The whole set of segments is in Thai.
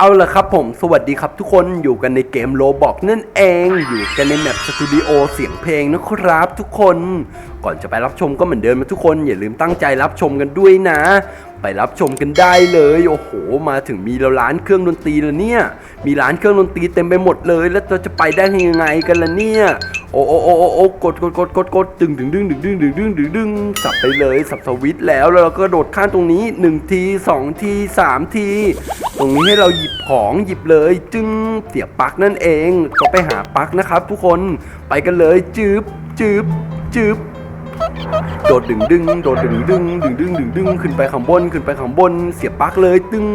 เอาละครับผม สวัสดีครับทุกคนอยู่กันในเกมโลบอกนั่นเอง อยู่กันในแมปสตูดิโอเสียงเพลงนะครับทุกคนก่อนจะไปรับชมก็เหมือนเดิมนะทุกคนอย่าลืมตั้งใจรับชมกันด้วยนะ ไปรับชมกันได้เลย โอ้โห มาถึงมีแล้วร้านเครื่องดนตรีแล้วเนี่ย มีร้านเครื่องดนตรีเต็มไปหมดเลย แล้วเราจะไปได้ยังไงกันล่ะเนี่ยโอ้โอ้โอ้โอ้โอ้กดกดกดกดกดดึงดึงดึงดึงดึงดึงดึงดึงดึงสับไปเลยสับสวิตแล้วแล้วเราก็โดดข้ามตรงนี้หนึ่งทีสองทีสามที ตรงนี้ให้เราหยิบของหยิบเลย จึงเสียบปลั๊กนั่นเองก็ไปหาปลั๊กนะครับ ทุกคนไปกันเลยจืบจืบจืบ โดดดึงดึงโดดดึงดึงดึงดึงดึงดึงขึ้นไปข้างบนขึ้นไปข้างบน เสียบปลั๊กเลยตึง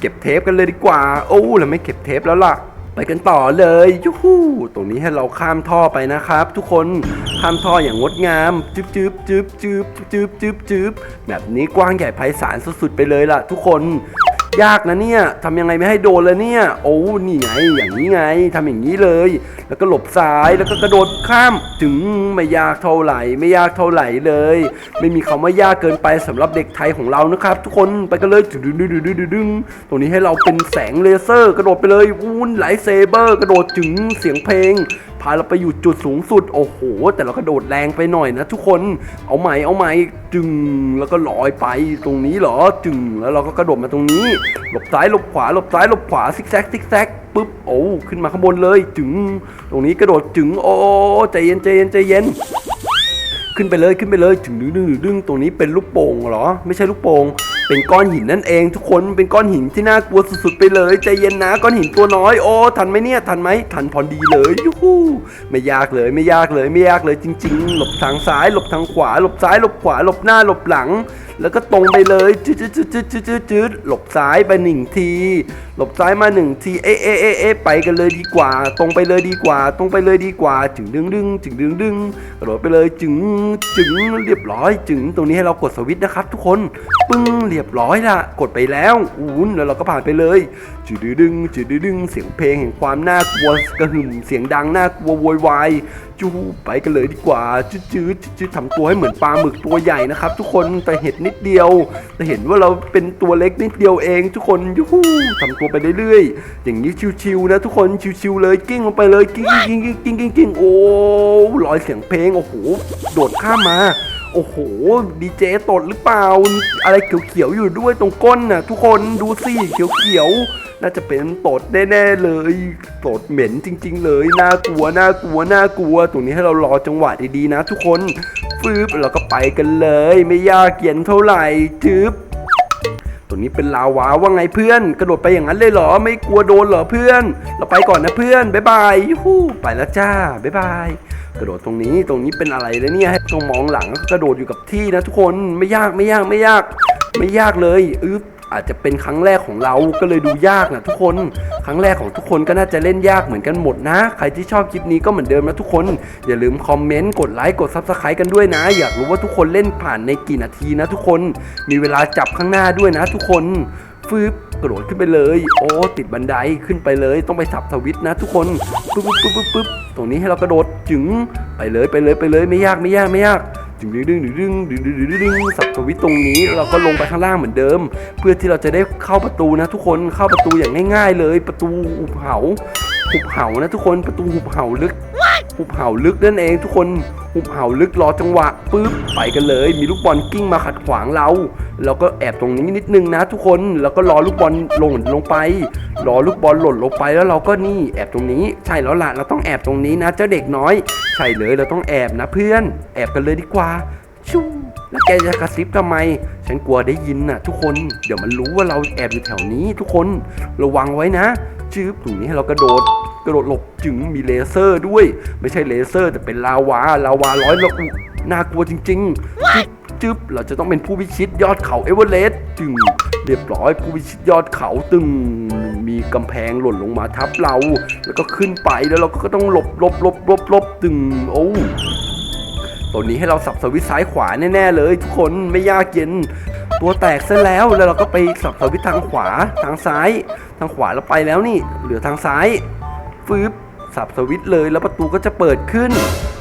เก็บเทปกันเลยดีกว่า โอ้เราไม่เก็บเทปแล้วล่ะ ไปกันต่อเลยยูฮูตรงนี้ให้เราข้ามท่อไปนะครับ ทุกคนข้ามท่ออย่างงดงามจึ๊บจึ๊บจึ๊บจึ๊บจึ๊บจึ๊บจึ๊บแบบนี้กว้างใหญ่ไพศาลสุดๆไปเลยล่ะ ทุกคน ยากนะเนี่ยทำยังไงไม่ให้โดนเลยเนี่ย โอ้นี่ไงอย่างนี้ไงทำอย่างนี้เลย แล้วก็หลบซ้ายแล้วก็กระโดดข้ามถึงไม่ยากเท่าไหร่ ไม่ยากเท่าไหร่เลย ไม่มีคำว่ายากเกินไปสำหรับเด็กไทยของเรานะครับ ทุกคนไปกันเลยดึงดึงดึงดึงดึดึงดึงตรงนี้ให้เราเป็นแสงเลเซอร์ กระโดดไปเลยวูนไลท์เซเบอร์ กระโดดถึงเสียงเพลง พาเราไปอยู่จุดสูงสุด โอ้โห แต่เรากระโดดแรงไปหน่อยนะทุกคนเอาใหมเอาใหมจึงแล้วก็ลอยไปตรงนี้เหรอจึงแล้วเราก็กระโดดมาตรงนี้ หลบซ้ายหลบขวาหลบซ้ายหลบขวาซิกแซกซิกแซกปุ๊บโอ้ขึ้นมาข้างบนเลยจึง ตรงนี้กระโดดจึงโอ้ใจเย็นใจเย็นใจเย็นขึ้นไปเลยขึ้นไปเลยถึงดึงดึงดึงดึงตรงนี้เป็นลูกโป่งเหรอ ไม่ใช่ลูกโป่ง เป็นก้อนหินนั่นเอง ทุกคนเป็นก้อนหินที่น่ากลัวสุดๆไปเลยใจเย็นนะก้อนหินตัวน้อยโอ้ทันไหมเนี่ยทันไหมทันพอดีเลยยูฮูไม่ยากเลยไม่ยากเลยไม่ยากเลยจริง ๆ หลบทางซ้ายหลบทางขวา หลบซ้ายหลบขวาหลบหน้าหลบหลัง แล้วก็ตรงไปเลยจืดจืดจืดจืดจืดจืดจืดหลบซ้ายไปหนึ่งทีหลบซ้ายมาหนึ่งทีเอ๊ะเอ๊ะเอ๊ะเอ๊ะไปกันเลยดีกว่า ตรงไปเลยดีกว่า ตรงไปเลยดีกว่า จึงดึงดึงจึงดึงดึงกระโดดไปเลยจึงจึงเรียบร้อยจึงตรงนี้ให้เรากดสวิตช์นะครับ ทุกคนปึ้งเรียียบร้อยละกดไปแล้วอู้นแล้วเราก็ผ่านไปเลยจืดดึงจืดดึงเสียงเพลงแห่งความน่ากลัวกระหึ่มเสียงดังน่ากลัวโวยวาย จูไปกันเลยดีกว่าจืดจืดจืดจดทำตัวให้เหมือนปลาหมึกตัวใหญ่นะครับ ทุกคนแต่เห็ดนิดเดียวแต่เห็นว่าเราเป็นตัวเล็กนิดเดียวเอง ทุกคนยูฮูทำตัวไปเรื่อยๆอย่างนี้ชิวๆนะทุกคนชิวๆเลยกิ้งลงไปเลยกิ้งกิ้งกิ้งกิ้งกิ้งกิ้งโอ้ลอยเสียงเพลงโอ้โหโดดข้ามมาโอ้โห ดีเจตดหรือเปล่า อะไรเขียวๆอยู่ด้วยตรงก้นน่ะ ทุกคนดูสิเขียวๆ น่าจะเป็นตดแน่ๆเลยตดเหม็นจริง ๆ เลยน่ากลัวน่ากลัวน่ากลัวตรงนี้ให้เรารอจังหวะดีๆนะ ทุกคนฟืบเราก็ไปกันเลย ไม่ยากเย็นเท่าไหร่จึ๊บตรงนี้เป็นลาวาว่าไงเพื่อน กระโดดไปอย่างนั้นเลยเหรอไม่กลัวโดนเหรอเพื่อน เราไปก่อนนะเพื่อนบ๊ายบายยูฮูไปแล้วจ้าบ๊ายบายกระโดดตรงนี้ตรงนี้เป็นอะไรแล้วเนี่ยให้ต้องมองหลังแล้วก็กระโดดอยู่กับที่นะทุกคนไม่ยากไม่ยากไม่ยาก ไม่ยากเลยอึ๊บ อาจจะเป็นครั้งแรกของเราก็เลยดูยากนะทุกคน ครั้งแรกของทุกคนก็น่าจะเล่นยากเหมือนกันหมดนะ ใครที่ชอบคลิปนี้ก็เหมือนเดิมนะทุกคน อย่าลืมคอมเมนต์กดไลค์กดซับสไครต์กันด้วยนะ อยากรู้ว่าทุกคนเล่นผ่านในกี่นาทีนะทุกคน มีเวลาจับข้างหน้าด้วยนะทุกคนฟืบกระโดดขึ้นไปเลย โอ้ ติดบันไดขึ้นไปเลย ต้องไปสับสวิตนะทุกคนปึ๊บปึ๊บปึ๊บปึ๊บตรงนี้ให้เรากระโดดจึงไปเลยไปเลยไปเลยไม่ยากไม่ยากไม่ยาก ดึงดึงดึงดึงดึงดึงดึงดึงสับสวิตตรงนี้เราก็ลงไปข้างล่างเหมือนเดิม เพื่อที่เราจะได้เข้าประตูนะ ทุกคนเข้าประตูอย่างง่าย ๆ เลย ประตูหุบเหาหุบเหานะทุกคนประตูหุบเหาลึก หุบเหาลึกนั่นเองทุกคนหุบเหาลึกรอจังหวะปุ๊บไปกันเลย มีลูกบอลกิ้งมาขัดขวางเราแล้วก็แอบตรงนี้นิดนึงนะ ทุกคนแล้วก็รอลูกบอลหล่นลงไป รอลูกบอลหล่นลงไปแล้วเราก็นี่แอบตรงนี้ ใช่แล้วล่ะเราต้องแอบตรงนี้นะเจ้าเด็กน้อย ใช่เลยเราต้องแอบนะเพื่อน แอบกันเลยดีกว่าชูแล้วแกจะกระซิบทำไม ฉันกลัวได้ยินน่ะ ทุกคน เดี๋ยวมันรู้ว่าเราแอบอยู่แถวนี้ ทุกคน ระวังไว้นะจืบตรงนี้ให้เรากระโดด กระโดดหลบจึงมีเลเซอร์ด้วย ไม่ใช่เลเซอร์แต่เป็นลาวาลาวาร้อยละอุน่ากลัวจริงๆจึ๊บจึ๊บเราจะต้องเป็นผู้พิชิตยอดเขาเอเวอเรสต์จึงเรียบร้อยผู้พิชิตยอดเขาตึงมีกำแพงหล่นลงมาทับเรา แล้วก็ขึ้นไปแล้วเราก็ต้องหลบหลบหลบหลบหลบตึงโอ้ตัวนี้ให้เราสับสวิตช์ซ้ายขวาแน่ๆเลย ทุกคนไม่ยากเย็น ตัวแตกซะแล้วแล้วเราก็ไปสับสวิตช์ทางขวาทางซ้าย ทางขวาเราไปแล้วนี่เหลือทางซ้าย ฟืบสับสวิตเลยแล้วประตูก็จะเปิดขึ้น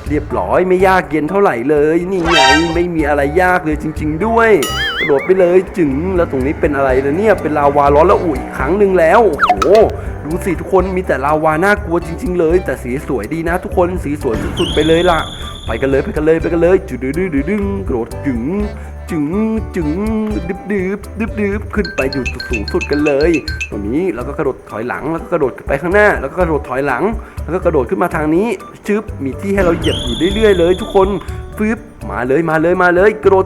เรียบร้อยไม่ยากเย็นเท่าไหร่เลย นี่ไงไม่มีอะไรยากเลยจริง ๆ ด้วยกระโดดไปเลยจึงแล้วตรงนี้เป็นอะไรนะเนี่ยเป็นลาวาร้อนล้วอุ่อีกครั้งหนึ่งแล้วโอ้โหดูสิทุกคนมีแต่ลาวาน่ากลัวจริง ๆ เลย แต่สีสวยดีนะ ทุกคนสีสวยสุดๆไปเลยล่ะ ไปกันเลยไปกันเลยไปกันเลยจุดดื้อดื้อดื้อดึงกระโดดจึง จึงจึงดึบดึบดึบดึบขึ้นไปอยู่สูงสุดกันเลยตรงนี้แล้วก็กระโดดถอยหลังแล้วก็กระโดดไปข้างหน้า แล้วก็กระโดดถอยหลัง แล้วก็กระโดดขึ้นมาทางนี้ชึบมีที่ให้เราเหยียบอยู่เรื่อยๆเลย ทุกคนฟึบมาเลยมาเลยมาเลยกระโดด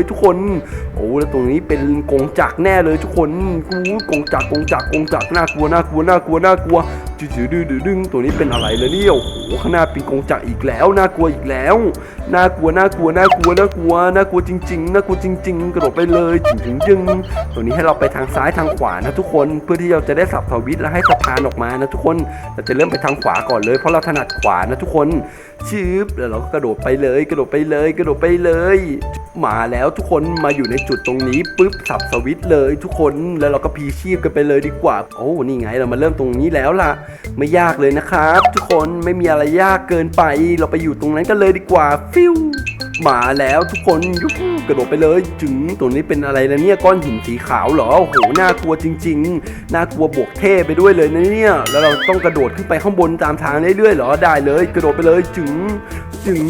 ยทุกคน โอ้แล้วตรงนี้เป็นกงจักแน่เลยทุกคนกูกงจักกงจักกงจักน่ากลัวน่ากลัวน่ากลัวน่ากลัวจืดจืดดื้อดื้อดึงตัวนี้เป็นอะไรแล้วเนี่ยโอ้โหข้างหน้าเป็นกงจักอีกแล้วน่ากลัวอีกแล้วน่ากลัวน่ากลัวน่ากลัวน่ากลัวน่ากลัวจริงๆน่ากลัวจริง ๆ กระโดดไปเลยจึงจึงจึงตัวนี้ให้เราไปทางซ้ายทางขวานะทุกคนเพื่อที่เราจะได้สับทวิตแล้วให้สะพานออกมานะทุกคนเราจะเริ่มไปทางขวาก่อนเลย เพราะเราถนัดขวานะทุกคนชืบแล้วเราก็กระโดดไปเลย กระโดดไปเลย กระโดดไปเลยมาแล้วทุกคนมาอยู่ในจุดตรงนี้ปุ๊บสับสวิตเลย ทุกคนแล้วเราก็พีชีพกันไปเลยดีกว่า โอ้นี่ไงเรามาเริ่มตรงนี้แล้วล่ะไม่ยากเลยนะครับ ทุกคนไม่มีอะไรยากเกินไป เราไปอยู่ตรงนั้นกันเลยดีกว่า ฟิวมาแล้วทุกคนยุฮูกระโดดไปเลยจึงตรงนี้เป็นอะไรนะเนี่ยก้อนหินสีขาวเหรอโอ้โหน่ากลัวจริง ๆ น่ากลัวบวกเท่ไปด้วยเลยนะเนี่ยแล้วเราต้องกระโดดขึ้นไปข้างบนตามทางเรื่อยๆเหรอได้เลย กระโดดไปเลยจึงจึง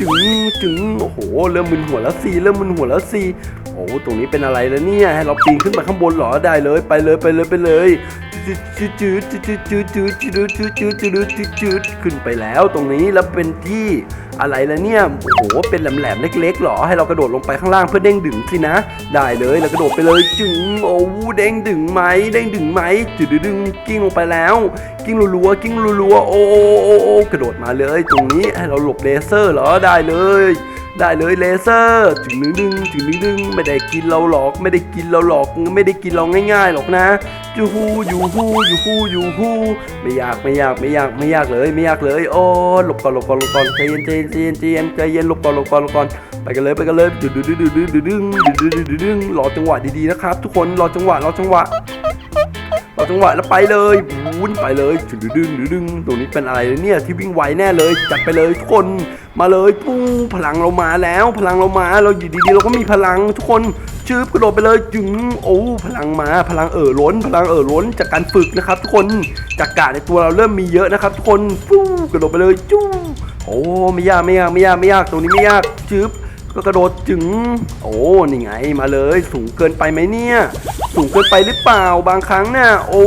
จึงจึงโอ้โหเริ่มมึนหัวแล้วสิเริ่มมึนหัวแล้วสิโอ้ตรงนี้เป็นอะไรแล้วเนี่ยให้เราปีนขึ้นไปข้างบนเหรอได้เลย ไปเลยไปเลยไปเลย จืดจืดจืดจืดจืดจืดจืดจืดจืดจืดจืดขึ้นไปแล้วตรงนี้แล้วเป็นที่อะไรแล้วเนี่ยโอ้โหเป็นแหลมๆเล็กๆเหรอ ให้เรากระโดดลงไปข้างล่างเพื่อเด้งดึงสินะ ได้เลยแล้วกระโดดไปเลยจึงโอ้เด้งดึงไหมเด้งดึงไหมจืดดึงกิ้งลงไปแล้ว กิ้งรัวๆกิ้งรัวๆโอ้โอ้โอ้โอ้กระโดดมาเลย ตรงนี้ให้เราหลบเลเซอร์เหรอได้เลย ได้เลยเลเซอร์จึงดึงดึงจึงดึงดึงไม่ได้กินเราหรอก ไม่ได้กินเราหรอกไม่ได้กินเราง่ายๆหรอกนะยูฮูยูฮูยูฮูยูฮูไม่ยากไม่ยากไม่ยากไม่ยากเลย ไม่ยากเลยโอ้หลบก่อนหลบก่อนหลบก่อนใจเย็นใจเย็นใจเย็นใจเย็นใจเย็นหลบก่อนหลบก่อนหลบก่อนไปกันเลยไปกันเลยดึงดึงดึงดึงดึงดึงดึงดึงดึงดึงดึงรอจังหวะดีๆนะครับ ทุกคนรอจังหวะรอจังหวะราจังหวะแล้วไปเลย นไปเลยดึงดึงดึงตรงนี้เป็นอะไรเนี่ยที่วิ่งไวแน่เลยจัดไปเลยทุกคนมาเลยปูพลังเรามาแล้ว พลังเรามาเราอยู่ดีๆเราก็มีพลังทุกคนชืบกระโดดไปเลยจึงโอ้พลังมาพลังเอ่อล้น พลังเอ่อล้นจากการฝึกนะครับ ทุกคนจากกาในตัวเราเริ่มมีเยอะนะครับ ทุกคนปูกระโดดไปเลยจู้โอ้ไม่ยากไม่ยากไม่ยากไม่ยากตรงนี้ไม่ยากชืบ ก็กระโดดจึง โอ้นี่ไงมาเลย สูงเกินไปไหมเนี่ย สูงเกินไปหรือเปล่าบางครั้งน่ะโอ้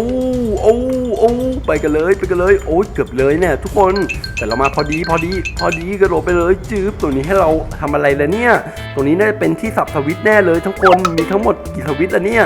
โอ้โอ้ไปกันเลยไปกันเลย โอ้ยเกือบเลยเนี่ยทุกคนแต่เรามาพอดีพอดี พอดีกระโดดไปเลยจืบตัวนี้ให้เราทำอะไรแล้วเนี่ย ตัวนี้น่าจะเป็นที่สับสวิตแน่เลยทั้งคนมีทั้งหมดกี่สวิตแล้วเนี่ย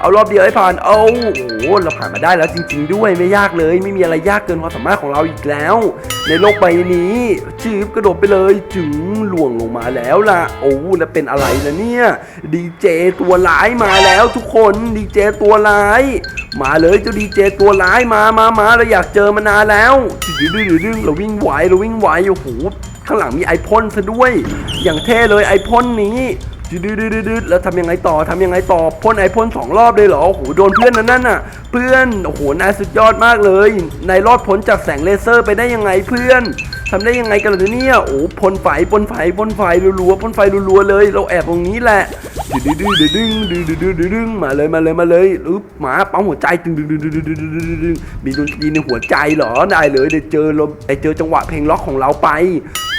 เอารอบเดียวให้ผ่านเอาโอ้โหเราผ่านมาได้แล้วจริง ๆ ด้วยไม่ยากเลย ไม่มีอะไรยากเกินความสามารถของเราอีกแล้ว ในโลกใบนี้จืบกระโดดไปเลยจึงหล่วงลงมาแล้วล่ะ โอ้แล้วเป็นอะไรล่ะเนี่ยดีเจตัวร้ายมาแล้วทุกคนดีเจตัวร้ายมาเลยเจ้าดีเจตัวร้ายมามามาเราอยากเจอมานานแล้วดื้อดื้อดื้อดื้อเราวิ่งไหวเราวิ่งไหวโอ้โหข้างหลังมีไอพ่นซะด้วย อย่างเท่เลยไอพ่นนี้ ดืดดืดแล้วทำยังไงต่อทำยังไงต่อพ่นไอพ่นสองรอบเลยเหรอโอ้โหโดนเพื่อนนั่นน่ะ เพื่อนโอ้โหนายสุดยอดมากเลยนายรอดพ้นจากแสงเลเซอร์ไปได้ยังไงเพื่อนทำได้ยังไงกันล่ะเนี่ยโอ้พ่นไฟพ่นไฟพ่นไฟรัวๆพ่นไฟรัวๆเลย เราแอบตรงนี้แหละดืดดืดดืดดึงดืดดืดดืดดืดดึงมาเลยมาเลยมาเลยอึ๊บหมาปั๊มหัวใจตึงดึงดึงดึงดึงดึงดึงดึงมีดนตรีในหัวใจเหรอได้เลยได้เจอลมได้เจอจังหวะเพลงล็อกของเราไป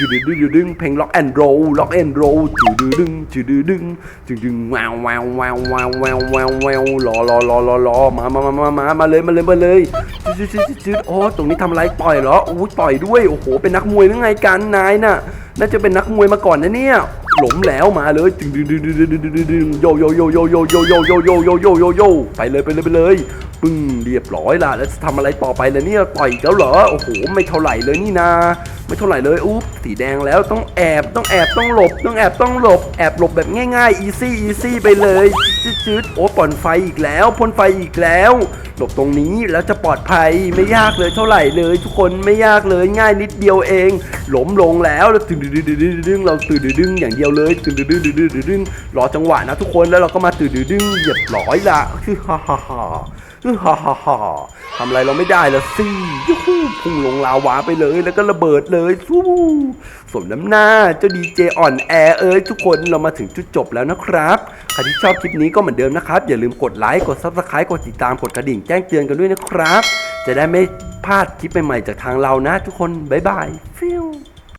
จืดดึงจืดึงเพลงล็อกแอนด์โรลล็อกแอนด์โรลจืดดึงจืดดึงจืดึงแววแววแววแววแววแววแววรอรอรอรอรอมามามามามาเลยมาเลยมาเลยจืดจืดจืดจืดโอ้ตรงนี้ทำไรต่อยเหรออู้ต่อยด้วยโอ้โหเป็นนักมวยหรือไงกันนายน่ะน่าจะเป็นนักมวยมาก่อนนะเนี่ย หลมแล้วมาเลยดึงดึงดึงดึงดึงดึงดึงโยโยโยโยโยโยโยโยโยโยโยโยโยไปเลยไปเลยไปเลยปึ้งเรียบร้อยละแล้วจะทำอะไรต่อไปล่ะเนี่ยต่อยอีกแล้วเหรอโอ้โหไม่เท่าไหร่เลยนี่นาไม่เท่าไหร่เลยอุ๊บสีแดงแล้วต้องแอบต้องแอบต้องหลบต้องแอบต้องหลบแอบหลบแบบง่ายๆ easy easy ไปเลยจืดๆโอ้ป่อนไฟอีกแล้วพ่นไฟอีกแล้ว หลบตรงนี้แล้วจะปลอดภัยไม่ยากเลยเท่าไหร่เลย ทุกคนไม่ยากเลยง่ายนิดเดียวเอง หลมลงแล้วแล้วตื่นดึงดึงดึงดึงเราตื่นดึงอย่างเดียวเลยตื่นดึงดึงดึงดึงดึงรอจังหวะนะทุกคนแล้วเราก็มาตื่นดึงดึงเหยียบร้อยละคือฮ่าฮ่าฮ่าฮึฮ่าฮ่าฮ่าทำอะไรเราไม่ได้ละสิยูฮูพุ่งลงลาวาไปเลยแล้วก็ระเบิดเลยสู้สมน้ำหน้าเจ้าดีเจอ่อนแอเอ้ยทุกคนเรามาถึงจุดจบแล้วนะครับใครที่ชอบคลิปนี้ก็เหมือนเดิมนะครับ อย่าลืมกดไลค์กด subscribe กดติดตามกดกระดิ่งแจ้งเตือนกันด้วยนะครับ จะได้ไม่พลาดคลิปใหม่ๆจากทางเรานะทุกคนบ๊ายบายฟิว